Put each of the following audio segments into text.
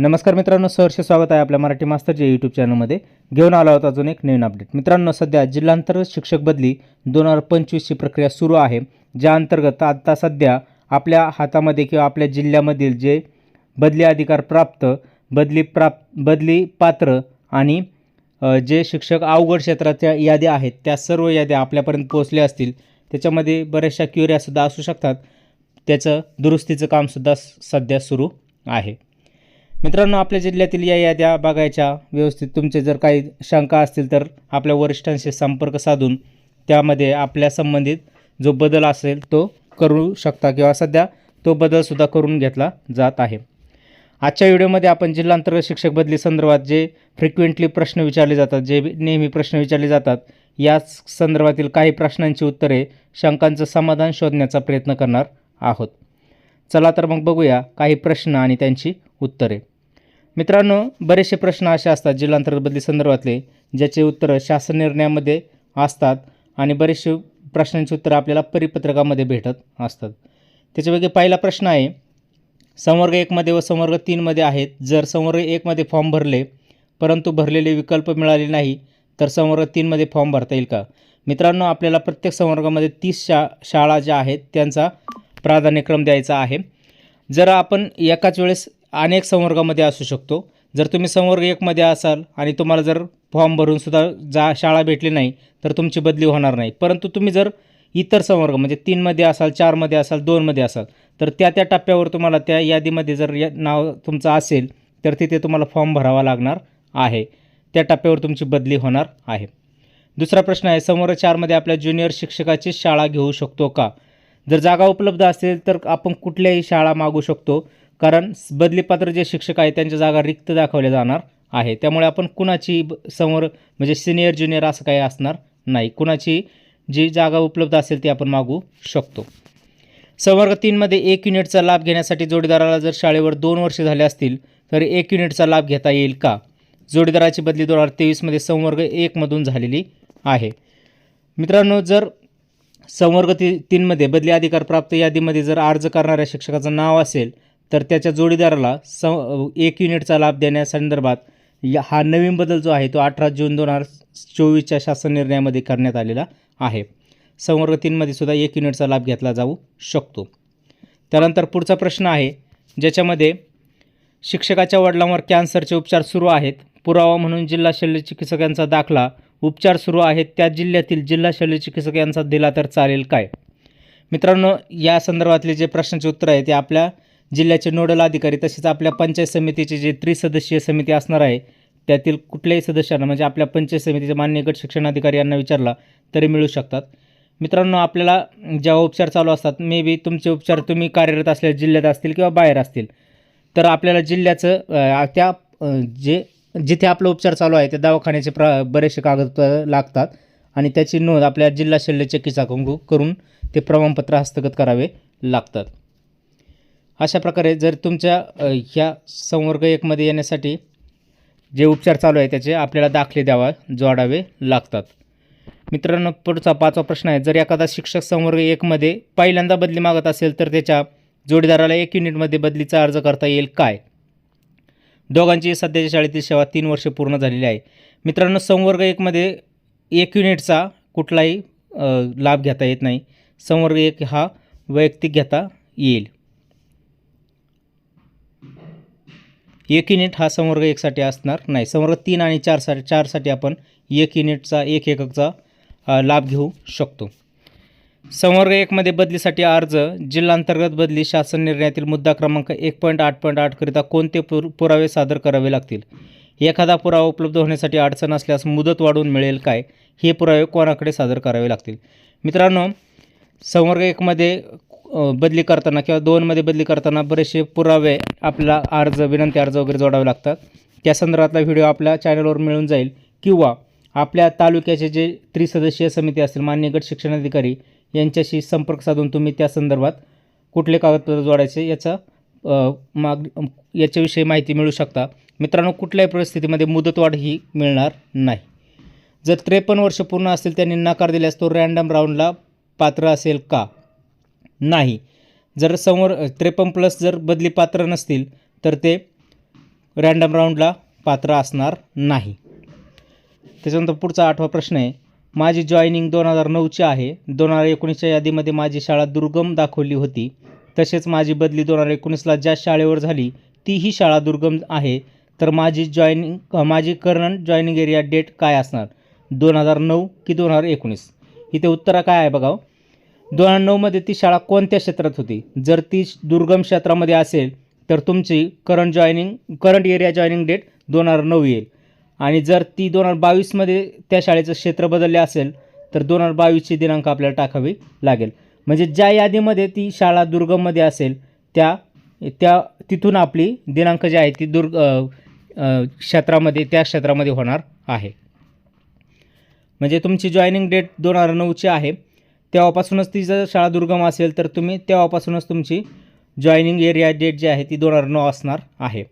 नमस्कार मित्रांनो सहर्ष स्वागत आहे आपल्या मराठी मास्तरच्या यूट्यूब चॅनलमध्ये घेऊन आला होता अजून एक नवीन अपडेट मित्रांनो सध्या जिल्हांतर्गत शिक्षक बदली दोन हजार पंचवीसची प्रक्रिया सुरू आहे. ज्या अंतर्गत आता सध्या आपल्या हातामध्ये किंवा आपल्या जिल्ह्यामधील जे बदली अधिकार प्राप्त बदली प्राप्त बदली पात्र आणि जे शिक्षक अवघड क्षेत्राच्या याद्या आहेत त्या सर्व याद्या आपल्यापर्यंत पोहोचल्या असतील. त्याच्यामध्ये बऱ्याचशा क्युऱ्यासुद्धा असू शकतात. त्याचं दुरुस्तीचं कामसुद्धा स- सध्या सुरू आहे. मित्रांनो आपल्या जिल्ह्यातील या याद्या बघायच्या व्यवस्थित तुमचे जर काही शंका असतील तर आपल्या वरिष्ठांशी संपर्क साधून त्यामध्ये आपल्या संबंधित जो बदल असेल तो करू शकता किंवा सध्या तो बदलसुद्धा करून घेतला जात आहे. आजच्या व्हिडिओमध्ये आपण जिल्हांतर्गत शिक्षक बदली संदर्भात जे फ्रिक्वेंटली प्रश्न विचारले जातात जे नेहमी प्रश्न विचारले जातात या संदर्भातील काही प्रश्नांची उत्तरे शंकांचं समाधान शोधण्याचा प्रयत्न करणार आहोत. चला तर मग बघूया काही प्रश्न आणि त्यांची उत्तरे. मित्रांनो बरेचसे प्रश्न असे असतात जिल्हांतर्गत बदली संदर्भातले ज्याचे उत्तरं शासन निर्णयामध्ये असतात आणि बरेचसे प्रश्नांची उत्तरं आपल्याला परिपत्रकामध्ये भेटत असतात. त्याच्यापैकी पहिला प्रश्न आहे संवर्ग एकमध्ये व संवर्ग तीनमध्ये आहेत. जर संवर्ग एकमध्ये फॉर्म भरले परंतु भरलेले विकल्प मिळाले नाही तर संवर्ग तीनमध्ये फॉर्म भरता येईल का? मित्रांनो आपल्याला प्रत्येक संवर्गामध्ये तीस शा शाळा ज्या आहेत त्यांचा प्राधान्यक्रम द्यायचा आहे. जर आपण एकाच वेळेस अनेक संवर्गामध्ये असू शकतो जर तुम्ही संवर्ग एकमध्ये असाल आणि तुम्हाला जर फॉर्म भरूनसुद्धा जा शाळा भेटली नाही तर तुमची बदली होणार नाही. परंतु तुम्ही जर इतर संवर्ग म्हणजे तीनमध्ये असाल चारमध्ये असाल दोनमध्ये असाल तर त्या त्या टप्प्यावर तुम्हाला त्या यादीमध्ये जर या नाव तुमचं असेल तर तिथे तुम्हाला फॉर्म भरावा लागणार आहे. त्या टप्प्यावर तुमची बदली होणार आहे. दुसरा प्रश्न आहे समोर चारमध्ये आपल्या ज्युनियर शिक्षकाची शाळा घेऊ शकतो का? जर जागा उपलब्ध असेल तर आपण कुठल्याही शाळा मागू शकतो. कारण बदलीपात्र जे शिक्षक आहेत त्यांच्या जागा रिक्त दाखवल्या जाणार आहे. त्यामुळे आपण कुणाची ब- समोर म्हणजे सिनियर ज्युनियर असं काही असणार नाही. कुणाची जी जागा उपलब्ध असेल ती आपण मागू शकतो. संवर्ग तीनमध्ये एक युनिटचा लाभ घेण्यासाठी जोडीदाराला जर शाळेवर दोन वर्षे झाले असतील तर एक युनिटचा लाभ घेता येईल का? जोडीदाराची बदली दोन हजार तेवीसमध्ये संवर्ग एकमधून झालेली आहे. मित्रांनो जर संवर्ग ती तीनमध्ये बदली अधिकार प्राप्त यादीमध्ये जर अर्ज करणाऱ्या शिक्षकाचं नाव असेल तर त्याच्या जोडीदाराला स एक युनिटचा लाभ देण्यासंदर्भात या हा नवीन बदल जो आहे तो अठरा जून दोन हजार चोवीसच्या शासन निर्णयामध्ये करण्यात आलेला आहे. संवर्ग तीनमध्ये सुद्धा एक युनिटचा लाभ घेतला जाऊ शकतो. त्यानंतर पुढचा प्रश्न आहे ज्याच्यामध्ये शिक्षकाच्या वडिलांवर कॅन्सरचे उपचार सुरू आहेत. पुरावा म्हणून जिल्हा शल्यचिकित्सकांचा दाखला उपचार सुरू आहेत. त्या जिल्ह्यातील जिल्हा शल्यचिकित्सक यांचा दिला तर चालेल काय? मित्रांनो या संदर्भातले जे प्रश्नाचे उत्तर आहे ते आपल्या जिल्ह्याचे नोडल अधिकारी तसेच आपल्या पंचायत समितीची जे त्रिसदस्यीय समिती असणार आहे त्यातील कुठल्याही सदस्यांना म्हणजे आपल्या पंचायत समितीचे मान्य गट शिक्षणाधिकारी यांना विचारला तरी मिळू शकतात. मित्रांनो आपल्याला जेव्हा उपचार चालू असतात मे बी तुमचे उपचार तुम्ही कार्यरत असलेल्या जिल्ह्यात असतील किंवा बाहेर असतील तर आपल्याला जिल्ह्याचं त्या जे जिथे आपला उपचार चालू आहे त्या दवाखान्याचे प्र बरेचसे कागदपत्र लागतात. आणि त्याची नोंद आपल्या जिल्हा शल्यचिकित्सा चिकित्सकांकडून करून ते प्रमाणपत्र हस्तगत करावे लागतात. अशा प्रकारे जर तुमच्या ह्या संवर्ग एकमध्ये येण्यासाठी जे उपचार चालू आहे त्याचे आपल्याला दाखले द्यावा जोडावे लागतात. मित्रांनो पुढचा पाचवा प्रश्न आहे. जर एखादा शिक्षक संवर्ग एकमध्ये पहिल्यांदा बदली मागत असेल तर त्याच्या जोडीदाराला एक युनिटमध्ये बदलीचा अर्ज करता येईल काय? दोघांची सध्याच्या शाळेतील सेवा तीन वर्ष पूर्ण झालेली आहे. मित्रांनो संवर्ग एकमध्ये एक युनिटचा कुठलाही लाभ घेता येत नाही. संवर्ग एक हा वैयक्तिक घेता येईल. एक युनिट हा संवर्ग एकसाठी असणार नाही. संवर्ग तीन आणि चारसाठी चारसाठी आपण एक युनिटचा एक एककचा लाभ घेऊ शकतो. संवर्ग एकमध्ये बदलीसाठी अर्ज जिल्हांतर्गत बदली शासन निर्णयातील मुद्दा क्रमांक एक पॉईंट आठ पॉईंट आठकरिता कोणते पुर पुरावे सादर करावे लागतील? एखादा पुरावा उपलब्ध होण्यासाठी अडचण असल्यास मुदत वाढवून मिळेल काय? हे पुरावे कोणाकडे सादर करावे लागतील? मित्रांनो संवर्ग एकमध्ये बदली करताना किंवा दोनमध्ये बदली करताना बरेचसे पुरावे आपला अर्ज विनंती अर्ज वगैरे जोडावे लागतात. त्या संदर्भातला व्हिडिओ आपल्या चॅनलवर मिळून जाईल. किंवा आपल्या तालुक्याचे जे त्रिसदस्यीय समिती असतील मान्य गट शिक्षणाधिकारी यांच्याशी संपर्क साधून तुम्ही त्या संदर्भात कुठले कागदपत्र जोडायचे याचा माग याच्याविषयी माहिती मिळू शकता. मित्रांनो कुठल्याही परिस्थितीमध्ये मुदतवाढ ही मिळणार नाही. जर त्रेपन्न वर्ष पूर्ण असेल त्यांनी नकार दिल्यास तो रँडम राऊंडला पात्र असेल का? नाही. जर समोर त्रेपन्न प्लस जर बदली पात्र नसतील तर ते रँडम राऊंडला पात्र असणार नाही. त्याच्यानंतर पुढचा आठवा प्रश्न आहे. माझी जॉईनिंग दोन हजार नऊची आहे. दोन हजार एकोणीसच्या यादीमध्ये माझी शाळा दुर्गम दाखवली होती. तसेच माझी बदली दोन हजार एकोणीसला ज्या शाळेवर झाली तीही शाळा दुर्गम आहे. तर माझी जॉईनिंग माझी करंट जॉईनिंग एरिया डेट काय असणार? दोन हजार नऊ की दोन हजार एकोणीस? इथे उत्तरा काय आहे बघा दोन हजार नऊमध्ये ती शाळा कोणत्या क्षेत्रात होती? जर ती दुर्गम क्षेत्रामध्ये असेल तर तुमची current joining current area joining date दोन हजार नऊ येईल. आणि जर ती दोन हजार बावीसमध्ये त्या शाळेचं क्षेत्र बदलले असेल तर दोन हजार बावीसची दिनांक आपल्याला टाकावी लागेल. म्हणजे ज्या यादीमध्ये ती शाळा दुर्गममध्ये असेल त्या त्या तिथून आपली दिनांक जी आहे ती दुर्ग क्षेत्रामध्ये त्या क्षेत्रामध्ये होणार आहे. म्हणजे तुमची जॉईनिंग डेट दोन हजार नऊची आहे. तेव्हापासूनच ती जर शाळा दुर्गम असेल तर तुम्ही तेव्हापासूनच तुमची जॉईनिंग एरिया डेट जी आहे ती दोन हजार नऊ असणार आहे.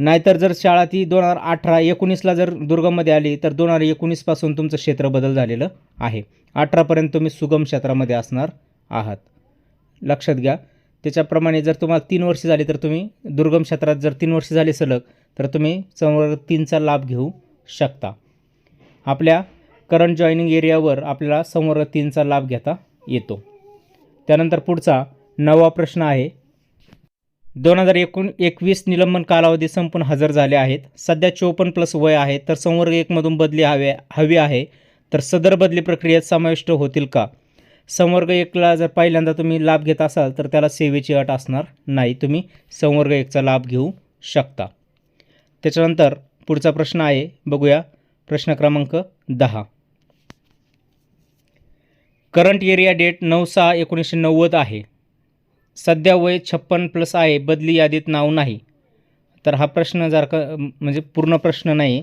नाहीतर जर शाळा ती दोन हजार अठरा एकोणीसला जर दुर्गममध्ये आली तर दोन हजार एकोणीसपासून तुमचं क्षेत्र बदल झालेलं आहे. अठरापर्यंत तुम्ही सुगम क्षेत्रामध्ये असणार आहात. लक्षात घ्या. त्याच्याप्रमाणे जर तुम्हाला तीन वर्ष झाली तर तुम्ही दुर्गम क्षेत्रात जर तीन वर्ष झाली सलग तर तुम्ही संवर्ग तीनचा लाभ घेऊ शकता. आपल्या करंट जॉईनिंग एरियावर आपल्याला संवर्ग तीनचा लाभ घेता येतो. त्यानंतर पुढचा नवा प्रश्न आहे. दोन हजार एकूण एकवीस निलंबन कालावधी संपून हजर झाले आहेत. सध्या चोपन्न प्लस वय आहे तर संवर्ग एकमधून बदली हवे हवी आहे. तर सदर बदली प्रक्रियेत समाविष्ट होतील का? संवर्ग एकला जर पहिल्यांदा तुम्ही लाभ घेत असाल तर त्याला सेवेची अट असणार नाही. तुम्ही संवर्ग एकचा लाभ घेऊ शकता. त्याच्यानंतर पुढचा प्रश्न आहे बघूया. प्रश्न क्रमांक दहा. करंट एरिया डेट नऊ सहा एकोणीसशे नव्वद आहे. सध्या वय छप्पन प्लस आहे बदली यादीत नाव नाही. तर हा प्रश्न जर का म्हणजे पूर्ण प्रश्न नाही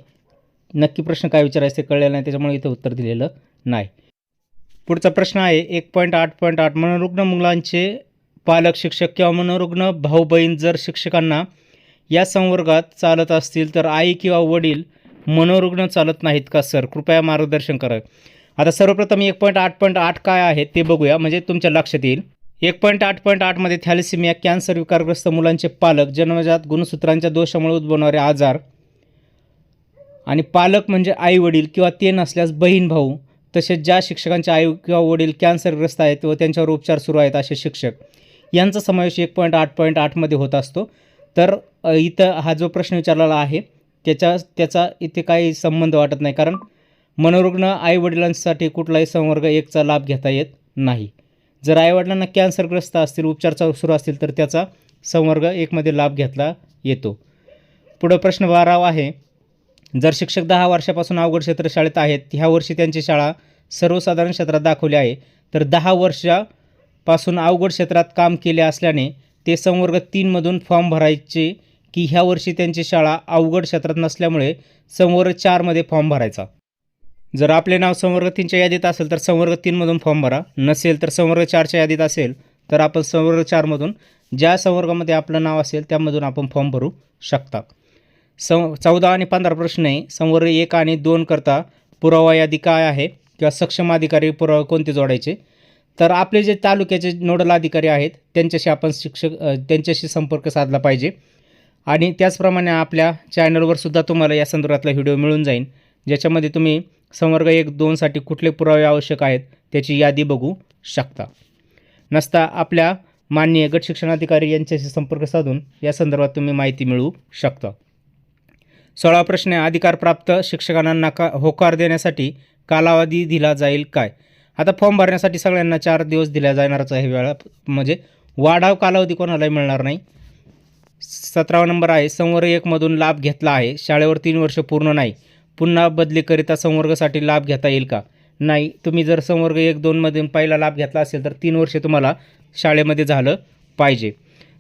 नक्की प्रश्न काय विचारायचं ते कळलेलं नाही त्याच्यामुळे इथं उत्तर दिलेलं नाही. पुढचा प्रश्न आहे एक पॉईंट आठ पॉईंट आठ मनोरुग्ण मुलांचे पालक शिक्षक किंवा मनोरुग्ण भाऊ बहीण जर शिक्षकांना या संवर्गात चालत असतील तर आई किंवा वडील मनोरुग्ण चालत नाहीत का सर? कृपया मार्गदर्शन करा. आता सर्वप्रथम एक पॉईंट आठ पॉईंट आठ काय आहे ते बघूया म्हणजे तुमच्या लक्षात येईल. एक पॉईंट आठ पॉईंट आठमध्ये थॅलेसिमिया कॅन्सर विकारग्रस्त मुलांचे पालक जन्मजात गुणसूत्रांच्या दोषामुळे उद्भवणारे आजार आणि पालक म्हणजे आई वडील किंवा ते नसल्यास बहीण भाऊ तसेच ज्या शिक्षकांचे आई किंवा वडील कॅन्सरग्रस्त आहेत व त्यांच्यावर उपचार सुरू आहेत असे शिक्षक यांचा समावेश एक पॉईंट आठ पॉईंट आठमध्ये होत असतो. तर इथं हा जो प्रश्न विचारलेला आहे त्याच्या त्याचा इथे काही संबंध वाटत नाही कारण मनोरुग्ण आईवडिलांसाठी कुठलाही संवर्ग एकचा लाभ घेता येत नाही. जर आईवडिलांना कॅन्सरग्रस्त असतील उपचार चालू सुरू असतील तर त्याचा संवर्ग एकमध्ये लाभ घेतला येतो. पुढं प्रश्न बाराव आहे जर शिक्षक दहा वर्षापासून अवघड क्षेत्र शाळेत आहेत ह्या वर्षी त्यांची शाळा सर्वसाधारण क्षेत्रात दाखवली आहे तर दहा वर्षापासून अवघड क्षेत्रात काम केले असल्याने ते संवर्ग तीनमधून फॉर्म भरायचे की ह्या वर्षी त्यांची शाळा अवघड क्षेत्रात नसल्यामुळे संवर्ग चारमध्ये फॉर्म भरायचा. जर आपले नाव संवर्ग तीनच्या यादीत असेल तर संवर्ग तीनमधून फॉर्म भरा. नसेल तर संवर्ग चारच्या यादीत असेल तर आपण संवर्ग चारमधून ज्या संवर्गामध्ये आपलं नाव असेल त्यामधून आपण फॉर्म भरू शकता. सं चौदा आणि पंधरा प्रश्न आहे. संवर्ग एक आणि दोन करता पुरावा यादी काय आहे? किंवा सक्षम अधिकारी पुरावा कोणते जोडायचे? तर आपले जे तालुक्याचे नोडल अधिकारी आहेत त्यांच्याशी आपण शिक्षक त्यांच्याशी संपर्क साधला पाहिजे. आणि त्याचप्रमाणे आपल्या चॅनलवर सुद्धा तुम्हाला या संदर्भातला व्हिडिओ मिळून जाईल ज्याच्यामध्ये तुम्ही संवर्ग एक दोनसाठी कुठले पुरावे आवश्यक आहेत त्याची यादी बघू शकता. नसता आपल्या माननीय गट शिक्षणाधिकारी यांच्याशी संपर्क साधून या संदर्भात तुम्ही माहिती मिळवू शकता. सोळा प्रश्न अधिकारप्राप्त शिक्षकांना नका होकार देण्यासाठी कालावधी दिला जाईल काय? आता फॉर्म भरण्यासाठी सगळ्यांना चार दिवस दिल्या जाणारच आहे वेळा म्हणजे वाढाव कालावधी कोणालाही मिळणार नाही. सतरावा नंबर आहे संवर्ग एकमधून लाभ घेतला आहे शाळेवर तीन वर्ष पूर्ण नाही. पुन्हा बदलीकरिता संवर्गासाठी लाभ घेता येईल का? नाही. तुम्ही जर संवर्ग एक दोनमध्ये पहिला लाभ घेतला असेल तर तीन वर्षे तुम्हाला शाळेमध्ये झालं पाहिजे.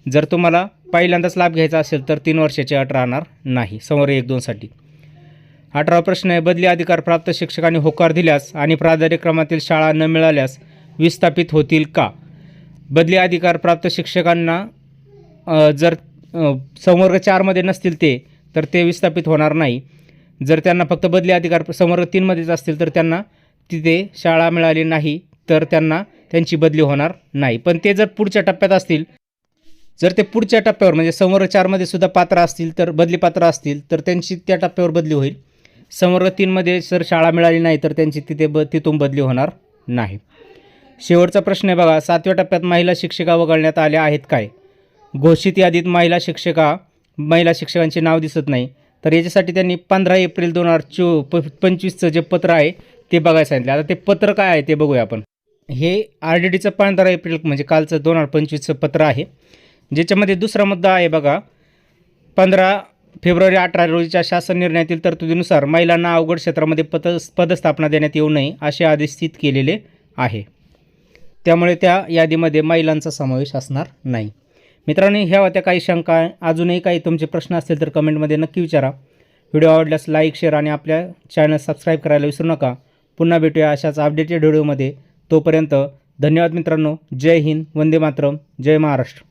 जर तुम्हाला पहिल्यांदाच लाभ घ्यायचा असेल तर तीन वर्षाची अट राहणार नाही. संवर्ग एक दोनसाठी अठरावा प्रश्न आहे बदली अधिकार प्राप्त शिक्षकांनी होकार दिल्यास आणि प्राधान्यक्रमातील शाळा न मिळाल्यास विस्थापित होतील का? बदली अधिकार प्राप्त शिक्षकांना जर संवर्ग चारमध्ये नसतील ते तर ते विस्थापित होणार नाही. जर त्यांना फक्त बदली अधिकार संवर्ग तीनमध्येच असतील तर त्यांना तिथे शाळा मिळाली नाही तर त्यांना त्यांची बदली होणार नाही. पण ते जर पुढच्या टप्प्यात असतील जर ते पुढच्या टप्प्यावर म्हणजे संवर्ग चारमध्ये सुद्धा पात्र असतील तर बदली पात्र असतील तर त्यांची त्या टप्प्यावर बदली होईल. संवर्ग तीनमध्ये जर शाळा मिळाली नाही तर त्यांची तिथे ब तिथून बदली होणार नाही. शेवटचा प्रश्न आहे बघा सातव्या टप्प्यात महिला शिक्षिका वगळण्यात आल्या आहेत काय? घोषित यादीत महिला शिक्षिका महिला शिक्षकांचे नाव दिसत नाही. तर याच्यासाठी त्यांनी पंधरा एप्रिल दोन हजार चो प पंचवीसचं जे पत्र आहे ते बघायला सांगितलं. आता ते पत्र काय आहे ते बघूया आपण. हे आर डी डीचं पंधरा एप्रिल म्हणजे कालचं दोन हजार पंचवीसचं पत्र आहे. ज्याच्यामध्ये दुसरा मुद्दा आहे बघा पंधरा फेब्रुवारी अठरा रोजीच्या शासन निर्णयातील तरतुदीनुसार महिलांना अवघड क्षेत्रामध्ये पद पदस्थापना देण्यात येऊ नये असे आदेश स्थित केलेले आहे. त्यामुळे त्या यादीमध्ये महिलांचा समावेश असणार नाही. मित्रांनो ह्या होत्या काही शंका. अजूनही काही तुमचे प्रश्न असतील तर कमेंटमध्ये नक्की विचारा. व्हिडिओ आवडल्यास लाईक शेअर आणि आपल्या चॅनल सबस्क्राईब करायला विसरू नका. पुन्हा भेटूया अशाच अपडेटेड व्हिडिओमध्ये. तोपर्यंत धन्यवाद मित्रांनो. जय हिंद. वंदे मातरम. जय महाराष्ट्र.